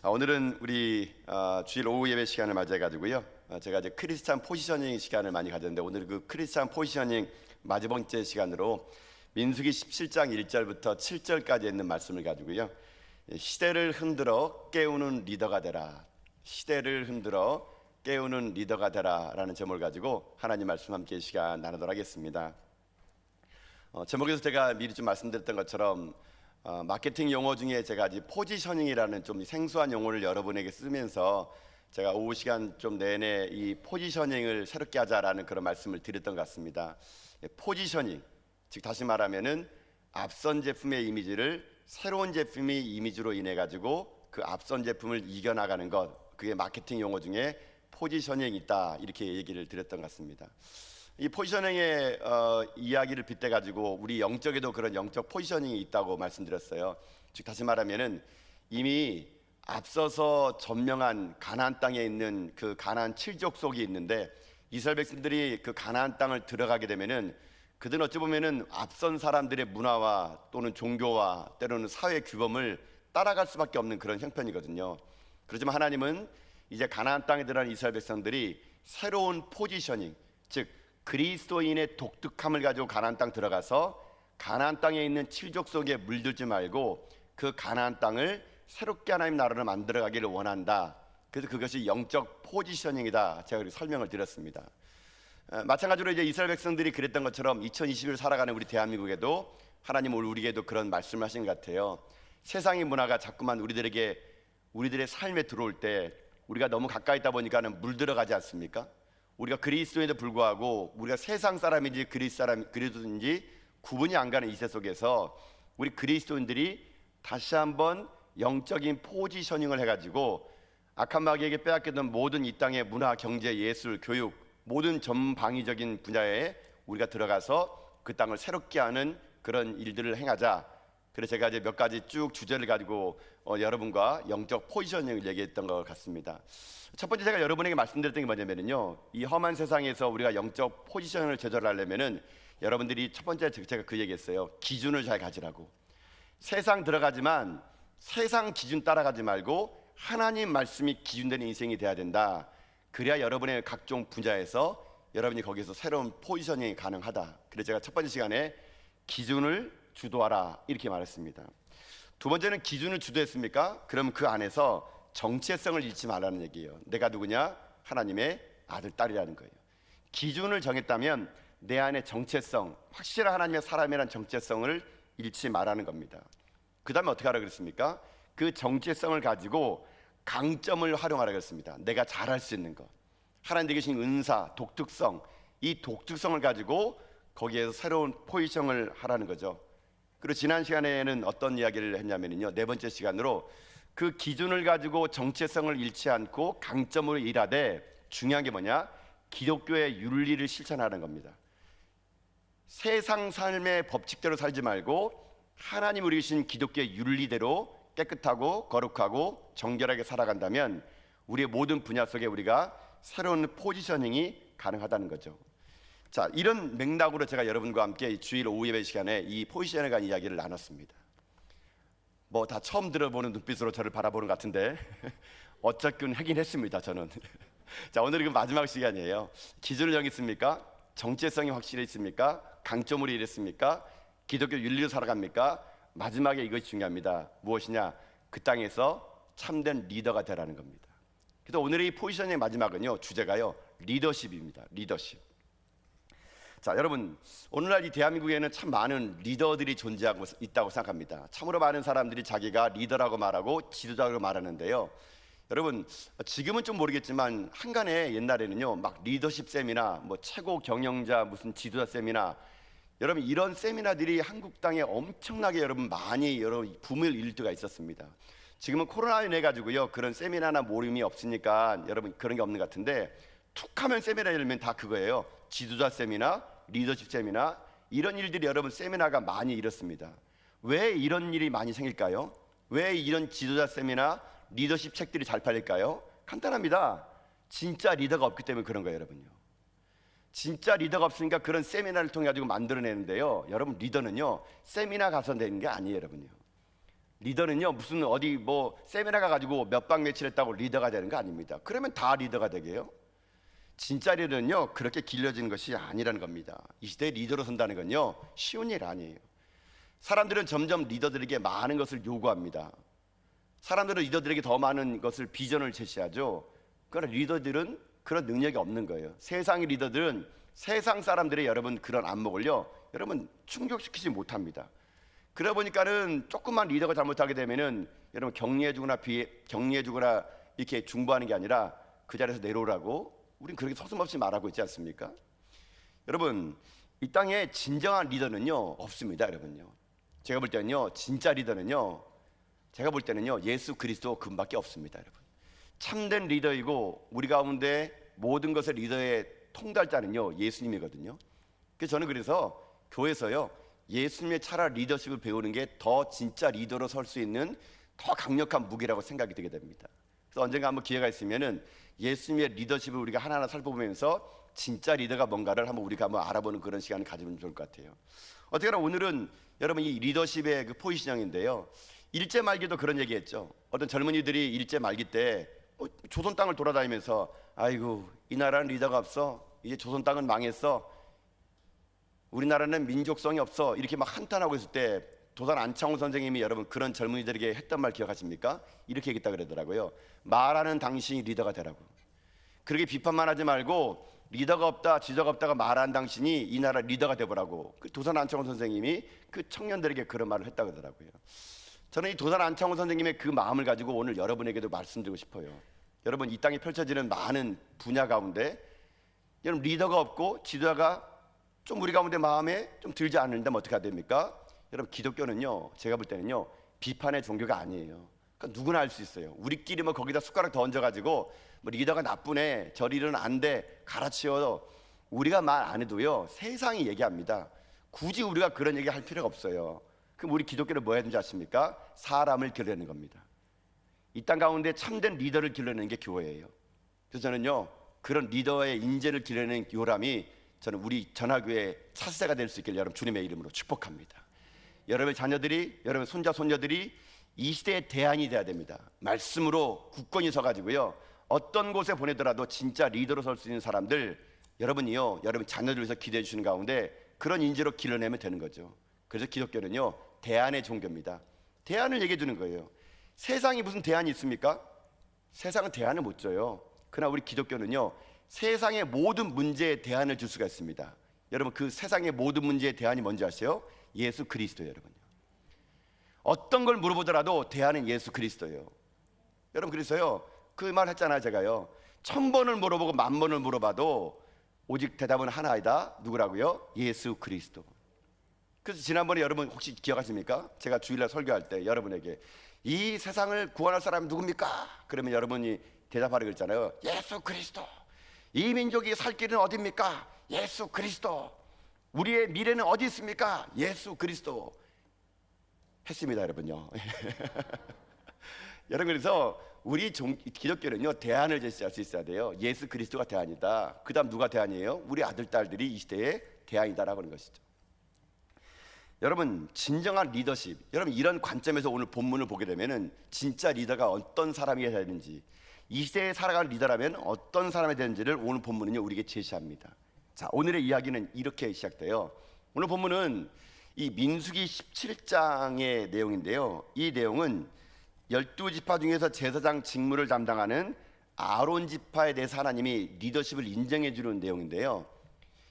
아, 오늘은 우리 어, 주일 오후 예배 시간을 맞이해 가지고요. 어, 제가 이제 크리스찬 포지셔닝 시간을 많이 가졌는데 오늘 그 크리스찬 포지셔닝 마지막 번째 시간으로 민수기 17장 1절부터 7절까지 있는 말씀을 가지고요. 예, 시대를 흔들어 깨우는 리더가 되라. 시대를 흔들어 깨우는 리더가 되라라는 제목을 가지고 하나님 말씀 함께 시간 나누도록 하겠습니다. 어, 제목에서 제가 미리 좀 말씀드렸던 것처럼 어, 마케팅 용어 중에 제가 아직 포지셔닝이라는 좀 생소한 용어를 여러분에게 쓰면서 제가 오후 시간 좀 내내 이 포지셔닝을 새롭게 하자라는 그런 말씀을 드렸던 것 같습니다. 예, 포지셔닝, 즉 다시 말하면은 앞선 제품의 이미지를 새로운 제품의 이미지로 인해 가지고 그 앞선 제품을 이겨 나가는 것, 그게 마케팅 용어 중에 포지셔닝이 있다 이렇게 얘기를 드렸던 것 같습니다. 이 포지셔닝의 어, 이야기를 빗대 가지고 우리 영적에도 그런 영적 포지셔닝이 있다고 말씀드렸어요. 즉 다시 말하면은 이미 앞서서 점령한 가나안 땅에 있는 그 가나안 칠족 속이 있는데 이스라엘 백성들이 그 가나안 땅을 들어가게 되면은 그들은 어찌 보면은 앞선 사람들의 문화와 또는 종교와 때로는 사회 규범을 따라갈 수밖에 없는 그런 형편이거든요. 그렇지만 하나님은 이제 가나안 땅에 들어간 이스라엘 백성들이 새로운 포지셔닝, 즉 그리스도인의 독특함을 가지고 가나안 땅 들어가서 가나안 땅에 있는 칠족 속에 물들지 말고 그 가나안 땅을 새롭게 하나님 나라를 만들어 가기를 원한다. 그래서 그것이 영적 포지셔닝이다. 제가 그렇게 설명을 드렸습니다. 어, 마찬가지로 이제 이스라엘 백성들이 그랬던 것처럼 2020을 살아가는 우리 대한민국에도 하나님 오늘 우리에게도 그런 말씀을 하신 것 같아요. 세상의 문화가 자꾸만 우리들에게 우리들의 삶에 들어올 때 우리가 너무 가까이 있다 보니까는 물들어가지 않습니까? 우리가 그리스도인에도 불구하고 우리가 세상 사람인지 그리스 사람 그리스도인지 구분이 안 가는 이 세 속에서 우리 그리스도인들이 다시 한번 영적인 포지셔닝을 해가지고 악한 마귀에게 빼앗겼던 모든 이 땅의 문화, 경제, 예술, 교육 모든 전방위적인 분야에 우리가 들어가서 그 땅을 새롭게 하는 그런 일들을 행하자. 그래서 제가 이제 몇 가지 쭉 주제를 가지고 어, 여러분과 영적 포지셔닝을 얘기했던 것 같습니다. 첫 번째 제가 여러분에게 말씀드렸던 게 뭐냐면요. 이 험한 세상에서 우리가 영적 포지션을 제절하려면은 여러분들이 첫 번째 제가 그 얘기했어요. 기준을 잘 가지라고. 세상 들어가지만 세상 기준 따라가지 말고 하나님 말씀이 기준되는 인생이 돼야 된다. 그래야 여러분의 각종 분야에서 여러분이 거기서 새로운 포지셔닝이 가능하다. 그래서 제가 첫 번째 시간에 기준을 주도하라 이렇게 말했습니다. 두 번째는 기준을 주도했습니까? 그럼 그 안에서 정체성을 잃지 말라는 얘기예요. 내가 누구냐? 하나님의 아들 딸이라는 거예요. 기준을 정했다면 내 안에 정체성, 확실한 하나님의 사람이라는 정체성을 잃지 말라는 겁니다. 그다음에 어떻게 하라 그랬습니까? 그 정체성을 가지고 강점을 활용하라 그랬습니다. 내가 잘할 수 있는 것. 하나님께 계신 은사, 독특성, 이 독특성을 가지고 거기에서 새로운 포지션을 하라는 거죠. 그리고 지난 시간에는 어떤 이야기를 했냐면요. 네 번째 시간으로 그 기준을 가지고 정체성을 잃지 않고 강점으로 일하되 중요한 게 뭐냐? 기독교의 윤리를 실천하는 겁니다. 세상 삶의 법칙대로 살지 말고 하나님 우리 주신 기독교의 윤리대로 깨끗하고 거룩하고 정결하게 살아간다면 우리의 모든 분야 속에 우리가 새로운 포지셔닝이 가능하다는 거죠. 자, 이런 맥락으로 제가 여러분과 함께 주일 오후 예배 시간에 이 포지션에 관한 이야기를 나눴습니다. 뭐 다 처음 들어보는 눈빛으로 저를 바라보는 것 같은데 어쨌든 하긴 했습니다. 저는. 자, 오늘은 그 마지막 시간이에요. 기준을 정했습니까? 정체성이 확실히 있습니까? 강점으로 일했습니까? 기독교 윤리로 살아갑니까? 마지막에 이것이 중요합니다. 무엇이냐? 그 땅에서 참된 리더가 되라는 겁니다. 그래서 오늘의 이 포지션의 마지막은요, 주제가요, 리더십입니다. 리더십. 자, 여러분, 오늘날 이 대한민국에는 참 많은 리더들이 존재하고 있다고 생각합니다. 참으로 많은 사람들이 자기가 리더라고 말하고 지도자라고 말하는데요. 여러분, 지금은 좀 모르겠지만 한간에 옛날에는요, 막 리더십 세미나, 뭐 최고 경영자 무슨 지도자 세미나, 여러분 이런 세미나들이 한국 땅에 엄청나게 여러분 많이 여러분 붐을 일 때가 있었습니다. 지금은 코로나로 인해 가지고요 그런 세미나나 모임이 없으니까 여러분 그런 게 없는 것 같은데 툭하면 세미나 열면 다 그거예요. 지도자 세미나, 리더십 세미나 이런 일들이 여러분 세미나가 많이 일었습니다. 왜 이런 일이 많이 생길까요? 왜 이런 지도자 세미나, 리더십 책들이 잘 팔릴까요? 간단합니다. 진짜 리더가 없기 때문에 그런 거예요, 여러분요. 진짜 리더가 없으니까 그런 세미나를 통해 가지고 만들어내는데요. 여러분 리더는요 세미나 가서 되는 게 아니에요, 여러분요. 리더는요 무슨 어디 뭐 세미나 가가지고 몇박 며칠 했다고 리더가 되는 거 아닙니다. 그러면 다 리더가 되게요. 진짜 리더는요 그렇게 길러지는 것이 아니라는 겁니다. 이 시대에 리더로 선다는 건요 쉬운 일 아니에요. 사람들은 점점 리더들에게 많은 것을 요구합니다. 사람들은 리더들에게 더 많은 것을 비전을 제시하죠. 그러나 리더들은 그런 능력이 없는 거예요. 세상의 리더들은 세상 사람들의 여러분 그런 안목을요 여러분 충족시키지 못합니다. 그러다 보니까는 조금만 리더가 잘못하게 되면은 여러분 격려해주거나 비 격려해주거나 이렇게 중보하는 게 아니라 그 자리에서 내려오라고 우린 그렇게 서슴없이 말하고 있지 않습니까? 여러분 이 땅에 진정한 리더는요 없습니다, 여러분요. 제가 볼 때는요 진짜 리더는요 제가 볼 때는요 예수 그리스도 그분밖에 없습니다, 여러분. 참된 리더이고 우리 가운데 모든 것의 리더의 통달자는요 예수님이거든요. 그래서 저는 그래서 교회에서요 예수님의 차라 리더십을 배우는 게 더 진짜 리더로 설 수 있는 더 강력한 무기라고 생각이 되게 됩니다. 그래서 언젠가 한번 기회가 있으면은 예수님의 리더십을 우리가 하나하나 살펴보면서 진짜 리더가 뭔가를 한번 우리가 한번 알아보는 그런 시간을 가지면 좋을 것 같아요. 어떻게나 오늘은 여러분 이 리더십의 그 포지션인데요. 일제 말기도 그런 얘기했죠. 어떤 젊은이들이 일제 말기 때 어, 조선 땅을 돌아다니면서 아이고 이 나라는 리더가 없어. 이제 조선 땅은 망했어. 우리나라는 민족성이 없어. 이렇게 막 한탄하고 있을 때 도산 안창호 선생님이 여러분 그런 젊은이들에게 했던 말 기억하십니까? 이렇게 얘기했다 그러더라고요. 말하는 당신이 리더가 되라고. 그렇게 비판만 하지 말고 리더가 없다, 지도가 없다가 말하는 당신이 이 나라 리더가 되보라고. 그 도산 안창호 선생님이 그 청년들에게 그런 말을 했다 그러더라고요. 저는 이 도산 안창호 선생님의 그 마음을 가지고 오늘 여러분에게도 말씀드리고 싶어요. 여러분 이 땅에 펼쳐지는 많은 분야 가운데 여러분 리더가 없고 지도자가 좀 우리 가운데 마음에 좀 들지 않는다면 어떻게 해야 됩니까? 여러분 기독교는요 제가 볼 때는요 비판의 종교가 아니에요. 그러니까 누구나 알수 있어요. 우리끼리 뭐 거기다 숟가락 더 얹어가지고 뭐 리더가 나쁘네 저 일은 안돼 갈아치워 우리가 말 안 해도요 세상이 얘기합니다. 굳이 우리가 그런 얘기 할 필요가 없어요. 그럼 우리 기독교는 뭐 해야 되는지 아십니까? 사람을 길러내는 겁니다. 이 땅 가운데 참된 리더를 길러내는 게 교회예요. 그래서 저는요 그런 리더의 인재를 길러내는 요람이 저는 우리 전화교회 차세가 될 수 있길 여러분 주님의 이름으로 축복합니다. 여러분의 자녀들이 여러분 손자 손녀들이 이 시대의 대안이 돼야 됩니다. 말씀으로 굳건히 서가지고요 어떤 곳에 보내더라도 진짜 리더로 설 수 있는 사람들 여러분이요 여러분 자녀들 위해서 기대해 주시는 가운데 그런 인재로 길러내면 되는 거죠. 그래서 기독교는요 대안의 종교입니다. 대안을 얘기해 주는 거예요. 세상이 무슨 대안이 있습니까? 세상은 대안을 못 줘요. 그러나 우리 기독교는요 세상의 모든 문제에 대안을 줄 수가 있습니다. 여러분 그 세상의 모든 문제의 대안이 뭔지 아세요? 예수 그리스도 여러분요. 어떤 걸 물어보더라도 대안은 예수 그리스도예요. 여러분 그래서요 그 말 했잖아요 제가요 천 번을 물어보고 만 번을 물어봐도 오직 대답은 하나이다 누구라고요? 예수 그리스도. 그래서 지난번에 여러분 혹시 기억하십니까? 제가 주일날 설교할 때 여러분에게 이 세상을 구원할 사람이 누굽니까? 그러면 여러분이 대답하라 그랬잖아요. 예수 그리스도. 이 민족이 살 길은 어디입니까? 예수 그리스도. 우리의 미래는 어디 있습니까? 예수 그리스도. 했습니다, 여러분요. 여러분 그래서 우리 종, 기독교는요 대안을 제시할 수 있어야 돼요. 예수 그리스도가 대안이다. 그다음 누가 대안이에요? 우리 아들 딸들이 이 시대의 대안이다라고 하는 것이죠. 여러분 진정한 리더십 여러분 이런 관점에서 오늘 본문을 보게 되면은 진짜 리더가 어떤 사람이 해야 되는지 이 시대에 살아가는 리더라면 어떤 사람이 되는지를 오늘 본문은요 우리에게 제시합니다. 자 오늘의 이야기는 이렇게 시작돼요. 오늘 본문은 이 민수기 17장의 내용인데요. 이 내용은 열두 지파 중에서 제사장 직무를 담당하는 아론 지파에 대해서 하나님이 리더십을 인정해 주는 내용인데요.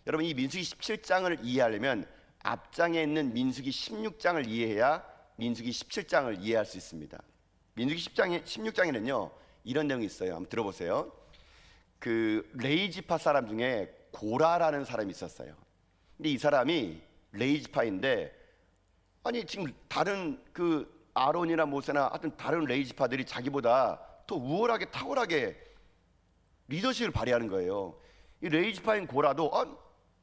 여러분 이 민수기 17장을 이해하려면 앞장에 있는 민수기 16장을 이해해야 민수기 17장을 이해할 수 있습니다. 민수기 10장에 16장에는요. 이런 내용이 있어요. 한번 들어보세요. 그 레이 지파 사람 중에 고라라는 사람이 있었어요. 근데 이 사람이 레이지파인데 아니 지금 다른 그 아론이나 모세나 하여튼 다른 레이지파들이 자기보다 더 우월하게 탁월하게 리더십을 발휘하는 거예요. 이 레이지파인 고라도 아,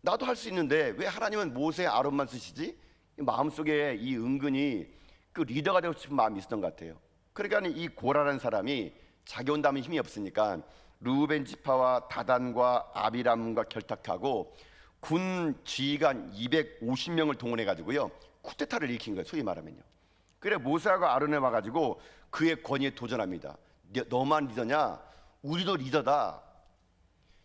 나도 할 수 있는데 왜 하나님은 모세 아론만 쓰시지? 마음속에 이 은근히 그 리더가 되고 싶은 마음이 있었던 것 같아요. 그러니까 이 고라라는 사람이 자기 온다면 힘이 없으니까 루벤 지파와 다단과 아비람과 결탁하고 군 지휘관 250명을 동원해 가지고요 쿠데타를 일으킨 거예요. 소위 말하면요. 그래 모세하고 아론에 와가지고 그의 권위에 도전합니다. 너- 너만 리더냐? 우리도 리더다.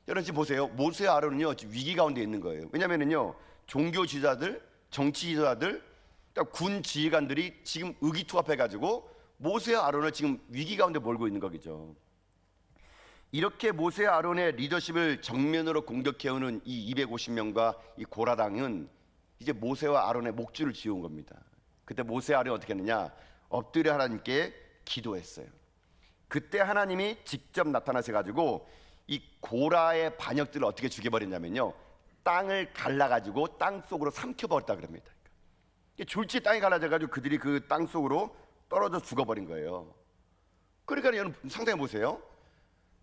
여러분 지금 보세요. 모세와 아론은요 지금 위기 가운데 있는 거예요. 왜냐면은요 종교 지도자들, 정치 지도자들, 그러니까 군 지휘관들이 지금 의기투합해 가지고 모세와 아론을 지금 위기 가운데 몰고 있는 거겠죠. 이렇게 모세와 아론의 리더십을 정면으로 공격해오는 이 250명과 이 고라당은 이제 모세와 아론의 목줄을 지운 겁니다. 그때 모세와 아론이 어떻게 했느냐? 엎드려 하나님께 기도했어요. 그때 하나님이 직접 나타나셔 가지고 이 고라의 반역들을 어떻게 죽여버렸냐면요. 땅을 갈라가지고 땅 속으로 삼켜버렸다 그럽니다. 졸지 땅이 갈라져 가지고 그들이 그 땅 속으로 떨어져 죽어버린 거예요. 그러니까 여러분 상상해 보세요.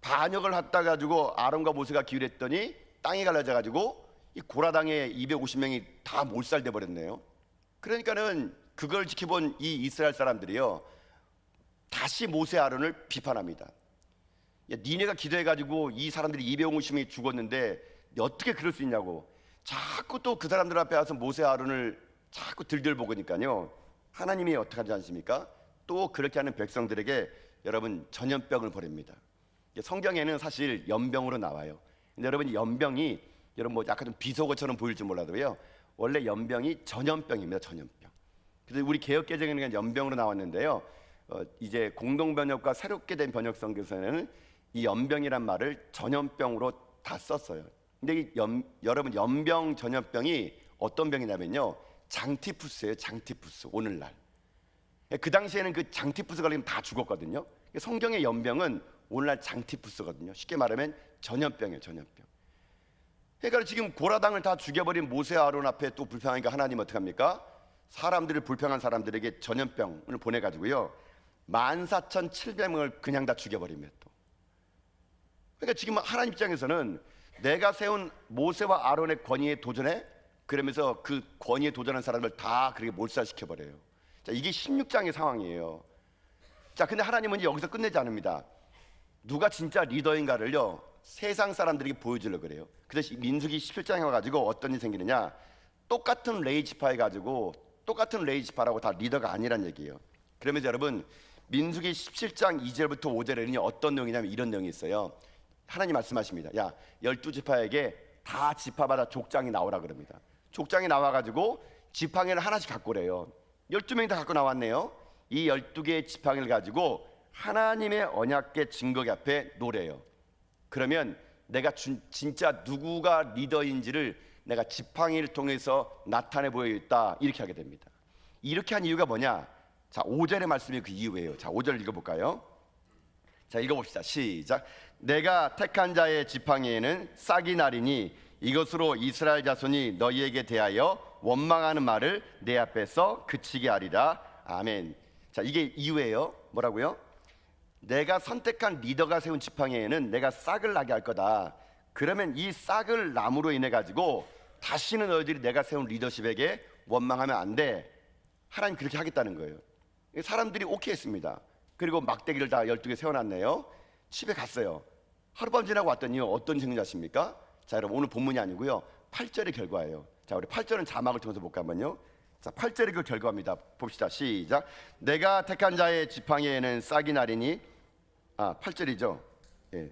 반역을 했다 가지고 아론과 모세가 기울였더니 땅이 갈라져 가지고 이 고라당의 250명이 다 몰살돼 버렸네요. 그러니까는 그걸 지켜본 이 이스라엘 사람들이요. 다시 모세 아론을 비판합니다. 야, 니네가 기도해 가지고 이 사람들이 250명이 죽었는데 어떻게 그럴 수 있냐고. 자꾸 또 그 사람들 앞에 와서 모세 아론을 자꾸 들들 보니까요. 하나님이 어떻게 하지 않습니까? 또 그렇게 하는 백성들에게 여러분 전염병을 보냅니다. 성경에는 사실 연병으로 나와요. 근데 여러분 이 연병이 여러분 뭐 약간 좀 비속어처럼 보일지 몰라도요. 원래 연병이 전염병입니다. 전염병. 그래서 우리 개혁 개정에는 연병으로 나왔는데요. 어, 이제 공동 번역과 새롭게 된 번역 성경에서는 이 연병이란 말을 전염병으로 다 썼어요. 근데 이 연, 여러분 연병 전염병이 어떤 병이냐면요. 장티푸스예요. 장티푸스. 오늘날. 그 당시에는 그 장티푸스 걸리면 다 죽었거든요. 성경의 연병은 오늘날 장티푸스거든요. 쉽게 말하면 전염병이에요, 전염병. 그러니까 지금 고라당을 다 죽여버린 모세 아론 앞에 또 불평하니까 하나님 어떻게 합니까? 사람들을 불평한 사람들에게 전염병을 보내가지고요. 14,700명을 그냥 다 죽여버리며 또. 그러니까 지금 하나님 입장에서는 내가 세운 모세와 아론의 권위에 도전해? 그러면서 그 권위에 도전한 사람을 다 그렇게 몰살시켜 버려요. 자, 이게 16장의 상황이에요. 자, 근데 하나님은 여기서 끝내지 않습니다. 누가 진짜 리더인가를요 세상 사람들에게 보여주려 그래요. 그래서 민수기 17장에 와가지고 어떤 일이 생기느냐 똑같은 레이지파 해 가지고 똑같은 레이지파라고 다 리더가 아니란 얘기예요. 그러면서 여러분 민수기 17장 2절부터 5절에는 어떤 내용이냐면 이런 내용이 있어요. 하나님 말씀하십니다. 야 열두 지파에게 다 지파마다 족장이 나오라 그럽니다. 족장이 나와가지고 지팡이를 하나씩 갖고 오래요. 열두 명이 다 갖고 나왔네요. 이 열두 개의 지팡이를 가지고 하나님의 언약계 증거기 앞에 노래요. 그러면 내가 준- 진짜 누구가 리더인지를 내가 지팡이를 통해서 나타내 보여있다 이렇게 하게 됩니다. 이렇게 한 이유가 뭐냐? 자, 5절의 말씀이 그 이유예요. 자, 5절 읽어 볼까요? 자, 읽어 봅시다. 시작. 내가 택한 자의 지팡이에는 싹이 나리니 이것으로 이스라엘 자손이 너희에게 대하여 원망하는 말을 내 앞에서 그치게 하리라. 아멘. 자, 이게 이유예요. 뭐라고요? 내가 선택한 리더가 세운 지팡이에는 내가 싹을 나게 할 거다. 그러면 이 싹을 남으로 인해 가지고 다시는 너희들이 내가 세운 리더십에게 원망하면 안 돼. 하나님 그렇게 하겠다는 거예요. 사람들이 오케이 했습니다. 그리고 막대기를 다 12개 세워놨네요. 집에 갔어요. 하룻밤 지나고 왔더니 어떤 생각이 아십니까? 자, 여러분 오늘 본문이 아니고요. 8절의 결과예요. 자, 우리 8절은 자막을 통해서 볼까 한번요. 자, 8절의 그 결과입니다. 봅시다. 시작. 내가 택한 자의 지팡이에는 싹이 나리니 아, 8절이죠. 예.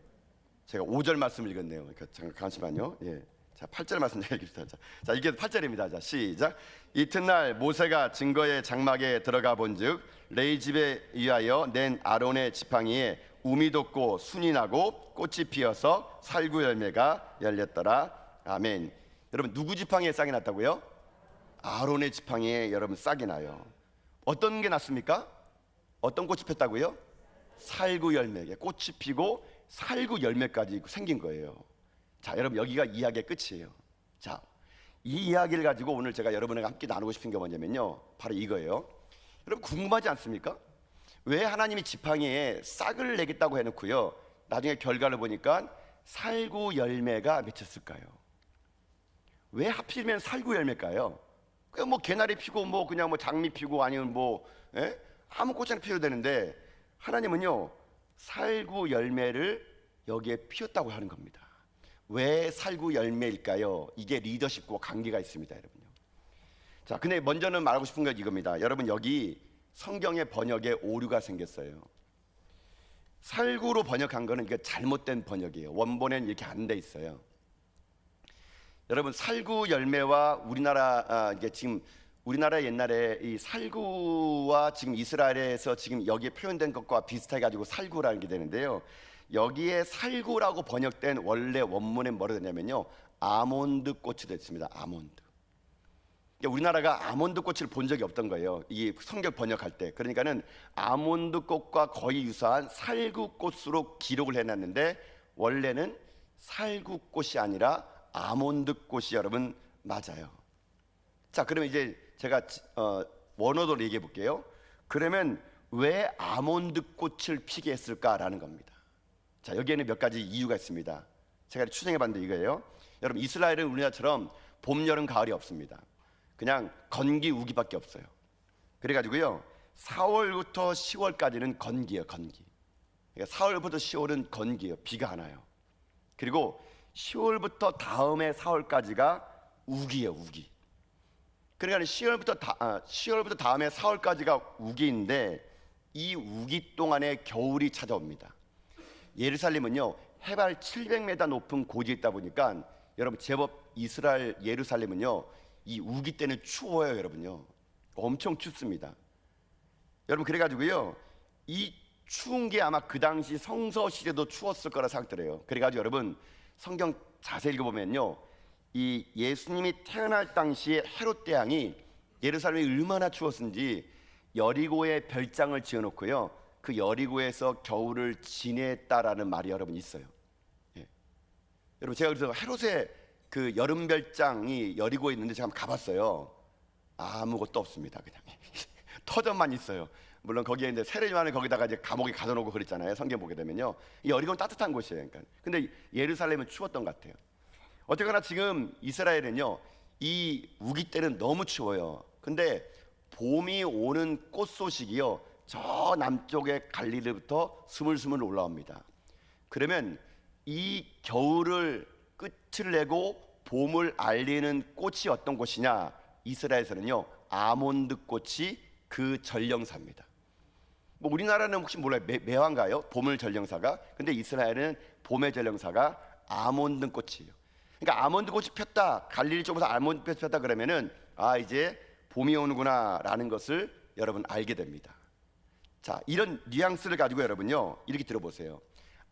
제가 5절 말씀 읽었네요. 그러니까 잠깐 잠시만요. 예. 자, 8절 말씀 제가 읽겠습니다. 자, 자, 이게 8절입니다. 자, 시작. 이튿날 모세가 증거의 장막에 들어가 본즉 레이 집에 의하여 낸 아론의 지팡이에 우미 돋고 순이 나고 꽃이 피어서 살구 열매가 열렸더라. 아멘. 여러분 누구 지팡이에 싹이 났다고요? 아론의 지팡이에 여러분 싹이 나요. 어떤 게 났습니까? 어떤 꽃이 폈다고요? 살구 열매에 꽃이 피고 살구 열매까지 생긴 거예요. 자, 여러분 여기가 이야기의 끝이에요. 자, 이 이야기를 가지고 오늘 제가 여러분과 함께 나누고 싶은 게 뭐냐면요. 바로 이거예요. 여러분 궁금하지 않습니까? 왜 하나님이 지팡이에 싹을 내겠다고 해놓고요. 나중에 결과를 보니까 살구 열매가 맺혔을까요? 왜 하필이면 살구 열매일까요? 그냥 뭐 개나리 피고 뭐 그냥 뭐 장미 피고 아니면 뭐 예? 아무 꽃이나 피워도 되는데 하나님은요 살구 열매를 여기에 피웠다고 하는 겁니다. 왜 살구 열매일까요? 이게 리더십과 관계가 있습니다, 여러분요. 자, 근데 먼저는 말하고 싶은 건 이겁니다. 여러분 여기 성경의 번역에 오류가 생겼어요. 살구로 번역한 거는 이게 잘못된 번역이에요. 원본엔 이렇게 안 돼 있어요. 여러분 살구 열매와 우리나라 아, 이게 지금 우리나라 옛날에 이 살구와 지금 이스라엘에서 지금 여기에 표현된 것과 비슷해 가지고 살구라는 게 되는데요. 여기에 살구라고 번역된 원래 원문엔 뭐라 되냐면요. 아몬드 꽃이 됐습니다. 아몬드. 그러니까 우리나라가 아몬드 꽃을 본 적이 없던 거예요. 이 성경 번역할 때. 그러니까는 아몬드 꽃과 거의 유사한 살구 꽃으로 기록을 해놨는데 원래는 살구 꽃이 아니라 아몬드 꽃이 여러분 맞아요. 자, 그러면 이제 제가 지- 어, 원어도로 얘기해 볼게요. 그러면 왜 아몬드 꽃을 피게 했을까라는 겁니다. 자, 여기에는 몇 가지 이유가 있습니다. 제가 추정해 봤는데 이거예요. 여러분 이스라엘은 우리나라처럼 봄, 여름, 가을이 없습니다. 그냥 건기, 우기밖에 없어요. 그래가지고요, 4월부터 10월까지는 건기예요, 건기. 그러니까 4월부터 10월은 건기예요, 비가 안 와요. 그리고 10월부터 다음에 4월까지가 우기예요, 우기. 그러니까 10월부터 다, 아, 10월부터 다음에 4월까지가 우기인데 이 우기 동안에 겨울이 찾아옵니다. 예루살렘은요 해발 700m 높은 고지에 있다 보니까 여러분 제법 이스라엘 예루살렘은요 이 우기 때는 추워요 여러분요 엄청 춥습니다. 여러분 그래가지고요 이 추운 게 아마 그 당시 성서 시대도 추웠을 거라 생각들어요. 그래가지고 여러분 성경 자세히 읽어보면요 이 예수님이 태어날 당시에 헤롯 대왕이 예루살렘이 얼마나 추웠는지 여리고에 별장을 지어놓고요 그 여리고에서 겨울을 지냈다라는 말이 여러분 있어요. 예. 여러분 제가 그래서 헤롯의 그 여름 별장이 여리고에 있는데 제가 한번 가봤어요. 아무것도 없습니다. 그냥 터전만 있어요. 물론 거기에 이제 세례요한을 거기다가 이제 감옥에 가둬놓고 그랬잖아요. 성경 보게 되면요. 이 여리고는 따뜻한 곳이에요. 그러니까. 근데 예루살렘은 추웠던 것 같아요. 어쨌거나 지금 이스라엘은요. 이 우기 때는 너무 추워요. 근데 봄이 오는 꽃 소식이요. 저 남쪽의 갈릴리부터 스물스물 올라옵니다. 그러면 이 겨울을 끝을 내고 봄을 알리는 꽃이 어떤 꽃이냐? 이스라엘에서는요. 아몬드 꽃이 그 전령사입니다. 뭐 우리나라는 혹시 몰라요? 매, 매화인가요? 봄을 전령사가? 근데 이스라엘은 봄의 전령사가 아몬드 꽃이에요. 그러니까 아몬드 꽃이 폈다. 갈릴리 쪽에서 아몬드 꽃이 폈다 그러면은 아 이제 봄이 오는구나라는 것을 여러분 알게 됩니다. 자, 이런 뉘앙스를 가지고 여러분요. 이렇게 들어보세요.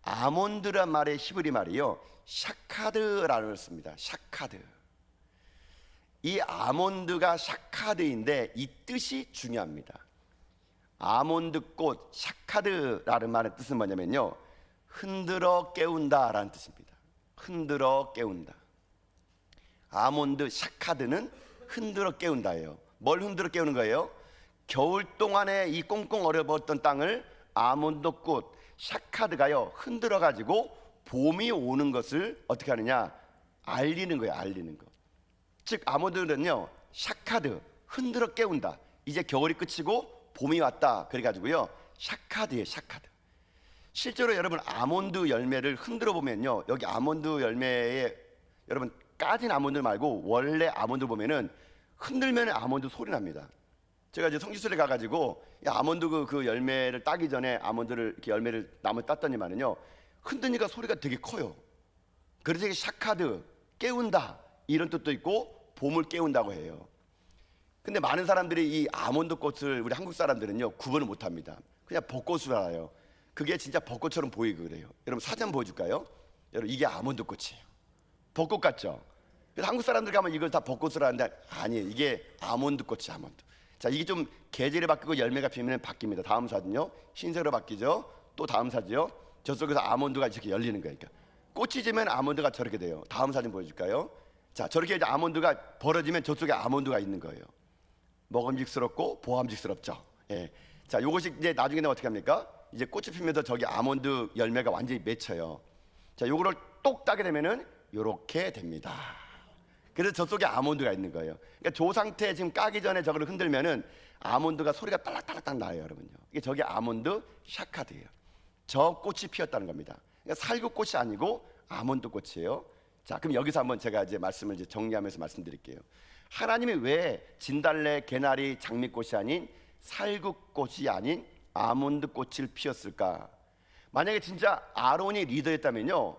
아몬드란 말의 히브리 말이요. 샤카드라는 걸 씁니다. 샤카드. 이 아몬드가 샤카드인데 이 뜻이 중요합니다. 아몬드 꽃 샤카드라는 말의 뜻은 뭐냐면요. 흔들어 깨운다라는 뜻입니다. 흔들어 깨운다. 아몬드 샤카드는 흔들어 깨운다예요. 뭘 흔들어 깨우는 거예요? 겨울 동안에 이 꽁꽁 얼어버렸던 땅을 아몬드 꽃 샤카드가요 흔들어 가지고 봄이 오는 것을 어떻게 하느냐 알리는 거예요. 알리는 거. 즉 아몬드는요 샤카드 흔들어 깨운다. 이제 겨울이 끝이고 봄이 왔다. 그래가지고요 샤카드예요. 샤카드. 실제로 여러분 아몬드 열매를 흔들어 보면요 여기 아몬드 열매에 여러분 까진 아몬드 말고 원래 아몬드 보면은 흔들면 아몬드 소리 납니다. 제가 이제 성지순에 가가지고 이 아몬드 그, 그 열매를 따기 전에 아몬드를 이렇게 열매를 나무 땄더니만은요 흔드니까 소리가 되게 커요. 그래서 이게 샤카드 깨운다 이런 뜻도 있고 봄을 깨운다고 해요. 근데 많은 사람들이 이 아몬드 꽃을 우리 한국 사람들은요 구분을 못합니다. 그냥 벚꽃을 알아요. 그게 진짜 벚꽃처럼 보이고 그래요. 여러분 사진 보여줄까요? 여러분 이게 아몬드 꽃이에요. 벚꽃 같죠? 한국 사람들 가면 이걸 다 벚꽃을 하는데 아니에요. 이게 아몬드 꽃이 아몬드. 자 이게 좀 계절이 바뀌고 열매가 피면 바뀝니다. 다음 사진요. 흰색으로 바뀌죠. 또 다음 사진요. 저쪽에서 아몬드가 이렇게 열리는 거예요. 그러니까 꽃이 지면 아몬드가 저렇게 돼요. 다음 사진 보여줄까요? 자 저렇게 이제 아몬드가 벌어지면 저쪽에 아몬드가 있는 거예요. 먹음직스럽고 보함직스럽죠. 예. 자, 요것이 이제 나중에는 어떻게 합니까? 이제 꽃이 피면서 저기 아몬드 열매가 완전히 맺혀요. 자, 요거를 똑 따게 되면은 요렇게 됩니다. 그래서 저쪽에 아몬드가 있는 거예요. 그러니까 조 상태 지금 까기 전에 저거를 흔들면은 아몬드가 소리가 딸락딸락딱 나요, 여러분요. 이게 저게 아몬드 샤카드예요. 저 꽃이 피었다는 겁니다. 그러니까 살구 꽃이 아니고 아몬드 꽃이에요. 자, 그럼 여기서 한번 제가 이제 말씀을 이제 정리하면서 말씀드릴게요. 하나님이 왜 진달래, 개나리, 장미꽃이 아닌 살구 꽃이 아닌 아몬드 꽃을 피웠을까? 만약에 진짜 아론이 리더였다면요.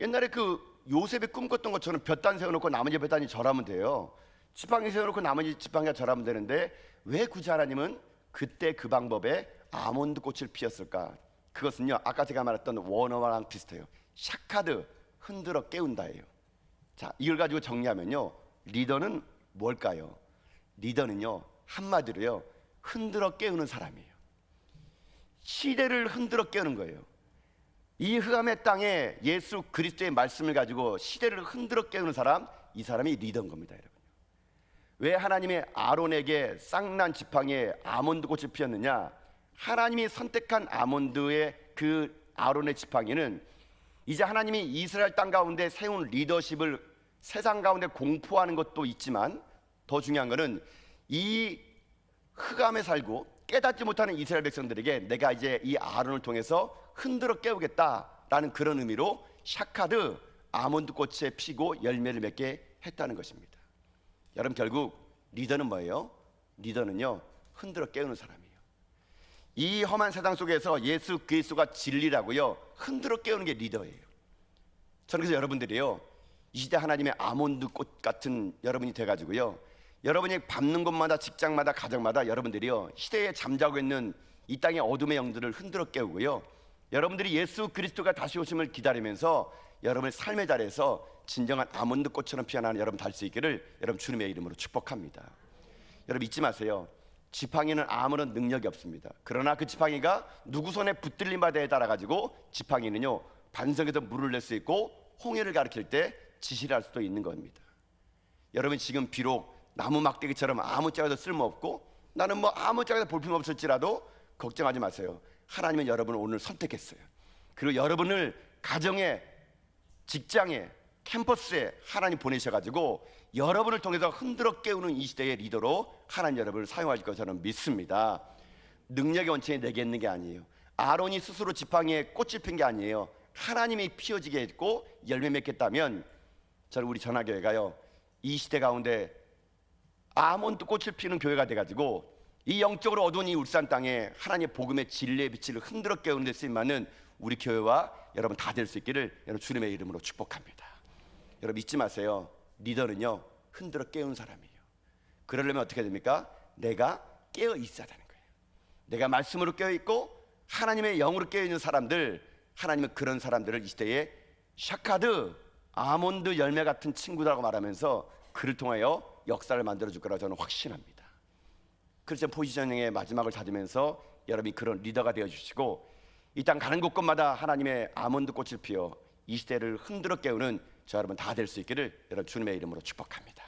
옛날에 그 요셉이 꿈꿨던 것처럼 볕단 세워놓고 나머지 볕단이 절하면 돼요. 지팡이 세워놓고 나머지 지팡이가 절하면 되는데 왜 굳이 하나님은 그때 그 방법에 아몬드 꽃을 피웠을까? 그것은요 아까 제가 말했던 원어와랑 비슷해요. 샤카드 흔들어 깨운다예요. 자 이걸 가지고 정리하면요 리더는 뭘까요? 리더는요 한마디로요 흔들어 깨우는 사람이에요. 시대를 흔들어 깨우는 거예요. 이 흑암의 땅에 예수 그리스도의 말씀을 가지고 시대를 흔들어 깨우는 사람, 이 사람이 리더인 겁니다, 여러분. 왜 하나님의 아론에게 쌍난 지팡이에 아몬드 꽃을 피웠느냐? 하나님이 선택한 아몬드의 그 아론의 지팡이는 이제 하나님이 이스라엘 땅 가운데 세운 리더십을 세상 가운데 공포하는 것도 있지만 더 중요한 것은 이 흑암에 살고 깨닫지 못하는 이스라엘 백성들에게 내가 이제 이 아론을 통해서 흔들어 깨우겠다라는 그런 의미로 샤카드 아몬드 꽃에 피고 열매를 맺게 했다는 것입니다. 여러분 결국 리더는 뭐예요? 리더는요 흔들어 깨우는 사람이에요. 이 험한 세상 속에서 예수 그리스도가 진리라고요 흔들어 깨우는 게 리더예요. 저는 그래서 여러분들이요 이 시대 하나님의 아몬드 꽃 같은 여러분이 돼가지고요 여러분이 밟는 곳마다 직장마다 가정마다 여러분들이요 시대에 잠자고 있는 이 땅의 어둠의 영들을 흔들어 깨우고요 여러분들이 예수 그리스도가 다시 오심을 기다리면서 여러분의 삶의 자리에서 진정한 아몬드 꽃처럼 피어나는 여러분 될수 있기를 여러분 주님의 이름으로 축복합니다. 여러분 잊지 마세요. 지팡이는 아무런 능력이 없습니다. 그러나 그 지팡이가 누구 손에 붙들린 바에 따라 가지고 지팡이는요 반석에서 물을 낼 수 있고 홍해를 가리킬 때 지시를 할 수도 있는 겁니다. 여러분 지금 비록 나무 막대기처럼 아무 짝에도 쓸모없고 나는 뭐 아무 짝에도 볼품 없을지라도 걱정하지 마세요. 하나님은 여러분을 오늘 선택했어요. 그리고 여러분을 가정에 직장에 캠퍼스에 하나님 보내셔가지고 여러분을 통해서 흔들어 깨우는 이 시대의 리더로 하나님 여러분을 사용하실 것 저는 믿습니다. 능력의 원천이 내게 있는 게 아니에요. 아론이 스스로 지팡이에 꽃을 핀 게 아니에요. 하나님이 피어지게 했고 열매 맺겠다면 저는 우리 전화교회가요 이 시대 가운데 아몬드 꽃을 피는 교회가 돼가지고 이 영적으로 어두운 이 울산 땅에 하나님의 복음의 진리의 빛을 흔들어 깨우는 데 쓰임 많은 우리 교회와 여러분 다 될 수 있기를 여러분 주님의 이름으로 축복합니다. 여러분 잊지 마세요. 리더는요 흔들어 깨우는 사람이에요. 그러려면 어떻게 됩니까? 내가 깨어 있어야 되는 거예요. 내가 말씀으로 깨어 있고 하나님의 영으로 깨어 있는 사람들, 하나님은 그런 사람들을 이 시대에 샤카드, 아몬드 열매 같은 친구들하고 말하면서 그를 통하여 역사를 만들어 줄 거라 저는 확신합니다. 크리스천 포지셔닝의 마지막을 다지면서 여러분이 그런 리더가 되어 주시고 이 땅 가는 곳곳마다 하나님의 아몬드 꽃을 피워 이 시대를 흔들어 깨우는 저 여러분 다 될 수 있기를 여러분 주님의 이름으로 축복합니다.